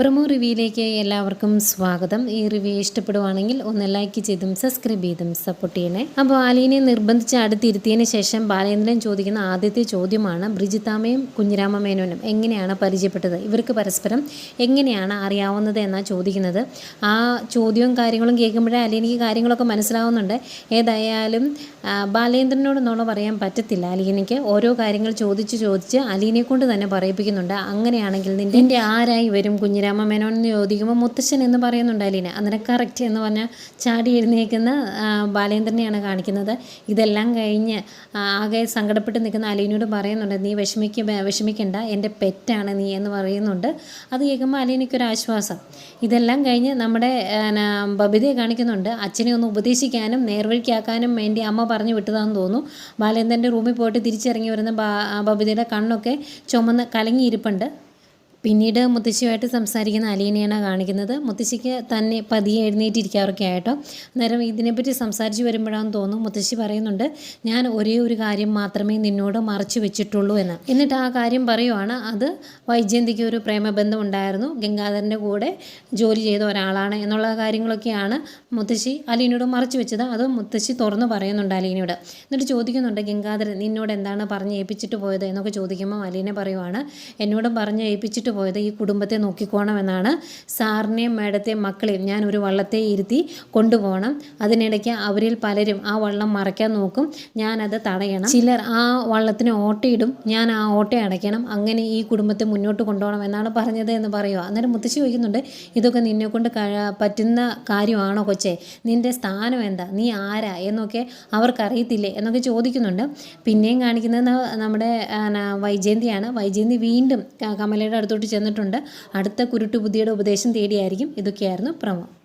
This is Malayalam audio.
പ്രൊമോ റിവ്യൂയിലേക്ക് എല്ലാവർക്കും സ്വാഗതം. ഈ റിവ്യൂ ഇഷ്ടപ്പെടുവാണെങ്കിൽ ഒന്ന് ലൈക്ക് ചെയ്തും സബ്സ്ക്രൈബ് ചെയ്തും സപ്പോർട്ട് ചെയ്യണേ. അപ്പോൾ ആലീനെ നിർബന്ധിച്ച് അടുത്തിരുത്തിയതിന് ശേഷം ബാലേന്ദ്രൻ ചോദിക്കുന്ന ആദ്യത്തെ ചോദ്യമാണ് ബ്രിജിത്താമയും കുഞ്ഞിരാമ മേനോനും എങ്ങനെയാണ് പരിചയപ്പെട്ടത്? ഇവർക്ക് പരസ്പരം എങ്ങനെയാണ് അറിയാവുന്നത് എന്നാണ് ചോദിക്കുന്നത്. ആ ചോദ്യവും കാര്യങ്ങളും കേൾക്കുമ്പോഴേ അലീനയ്ക്ക് കാര്യങ്ങളൊക്കെ മനസ്സിലാവുന്നുണ്ട്. ഏതായാലും ബാലേന്ദ്രനോട് പറയാൻ പറ്റത്തില്ല. അലീനയ്ക്ക് ഓരോ കാര്യങ്ങൾ ചോദിച്ച് ചോദിച്ച് അലീനെ കൊണ്ട് തന്നെ പറയിപ്പിക്കുന്നുണ്ട്. അങ്ങനെയാണെങ്കിൽ നിന്റെ ആരായി വരും കുഞ്ഞിരാമ? മേനോൻ എന്ന് ചോദിക്കുമ്പോൾ മുത്തശ്ശൻ എന്ന് പറയുന്നുണ്ട് അലീന. അന്നേരം കറക്റ്റ് എന്ന് പറഞ്ഞാൽ ചാടി എഴുന്നേൽക്കുന്ന ആ, ബാലേന്ദ്രനെയാണ് കാണിക്കുന്നത്. ഇതെല്ലാം കഴിഞ്ഞ് ആകെ സങ്കടപ്പെട്ട് നിൽക്കുന്ന അലീനോട് പറയുന്നുണ്ട് നീ വിഷമിക്ക വിഷമിക്കണ്ട എന്റെ പെറ്റാണ് നീ എന്ന് പറയുന്നുണ്ട്. അത് കേൾക്കുമ്പോൾ അലീനയ്ക്കൊരു ആശ്വാസം. ഇതെല്ലാം കഴിഞ്ഞ് നമ്മുടെ ബബിതയെ കാണിക്കുന്നുണ്ട്. അച്ഛനെ ഒന്ന് ഉപദേശിക്കാനും നേർവഴിക്കാക്കാനും വേണ്ടി അമ്മ പറഞ്ഞു വിട്ടതാണെന്ന് തോന്നുന്നു. ബാലേന്ദ്രന്റെ റൂമിൽ പോയിട്ട് തിരിച്ചിറങ്ങി വരുന്ന ബബിതയുടെ കണ്ണൊക്കെ ചുമന്ന് കലങ്ങിയിരിപ്പുണ്ട്. പിന്നീട് മുത്തശ്ശിയുമായിട്ട് സംസാരിക്കുന്ന അലീനയാണ് കാണിക്കുന്നത്. മുത്തശ്ശിക്ക് തന്നെ പതിയെ എഴുന്നേറ്റിരിക്കാറൊക്കെ ആയിട്ടോ. അന്നേരം ഇതിനെപ്പറ്റി സംസാരിച്ച് വരുമ്പോഴാണെന്ന് തോന്നുന്നു. മുത്തശ്ശി പറയുന്നുണ്ട് ഞാൻ ഒരേ ഒരു കാര്യം മാത്രമേ നിന്നോട് മറച്ചു വെച്ചിട്ടുള്ളൂ എന്ന്. എന്നിട്ട് ആ കാര്യം പറയുവാണ്. അത് വൈജയന്തിക്ക് ഒരു പ്രേമബന്ധം ഉണ്ടായിരുന്നു. ഗംഗാധരന്റെ കൂടെ ജോലി ചെയ്ത ഒരാളാണ് എന്നുള്ള കാര്യങ്ങളൊക്കെയാണ് മുത്തശ്ശി അലീനയോട് മറച്ചു വെച്ചത്. അത് മുത്തശ്ശി തുറന്നു പറയുന്നുണ്ട് അലീനയോട്. എന്നിട്ട് ചോദിക്കുന്നുണ്ട് ഗംഗാധരൻ നിന്നോട് എന്താണ് പറഞ്ഞ് ഏൽപ്പിച്ചിട്ട് പോയത്? എന്നൊക്കെ ചോദിക്കുമ്പോൾ അലീന പറയുവാണ് എന്നോട് പറഞ്ഞ് ഏൽപ്പിച്ചിട്ട് പോയത് ഈ കുടുംബത്തെ നോക്കിക്കോണമെന്നാണ് സാറിനെയും മേഡത്തെയും മക്കളെയും ഞാൻ ഒരു വള്ളത്തെ ഇരുത്തി കൊണ്ടുപോകണം. അതിനിടയ്ക്ക് അവരിൽ പലരും ആ വള്ളം മറയ്ക്കാൻ നോക്കും. ഞാനത് തടയണം. ചിലർ ആ വള്ളത്തിന് ഓട്ടയിടും. ഞാൻ ആ ഓട്ട അടയ്ക്കണം. അങ്ങനെ ഈ കുടുംബത്തെ മുന്നോട്ട് കൊണ്ടുപോകണം എന്നാണ് പറഞ്ഞത് എന്ന് പറയുക അന്നേരം മുത്തശ്ശി ചോദിക്കുന്നുണ്ട് ഇതൊക്കെ നിന്നെ കൊണ്ട് പറ്റുന്ന കാര്യമാണോ കൊച്ചേ? നിന്റെ സ്ഥാനം എന്താ? നീ ആരാ? എന്നൊക്കെ അവർക്കറിയത്തില്ലേ? എന്നൊക്കെ ചോദിക്കുന്നുണ്ട്. പിന്നെയും കാണിക്കുന്നത് നമ്മുടെ വൈജയന്തിയാണ്. വൈജയന്തി വീണ്ടും കമലയുടെ അടുത്തോട്ട് ചെന്നിട്ടുണ്ട്. അടുത്ത കുരുട്ടുബുദ്ധിയുടെ ഉപദേശം തേടിയായിരിക്കും. ഇതൊക്കെയായിരുന്നു പ്രമോ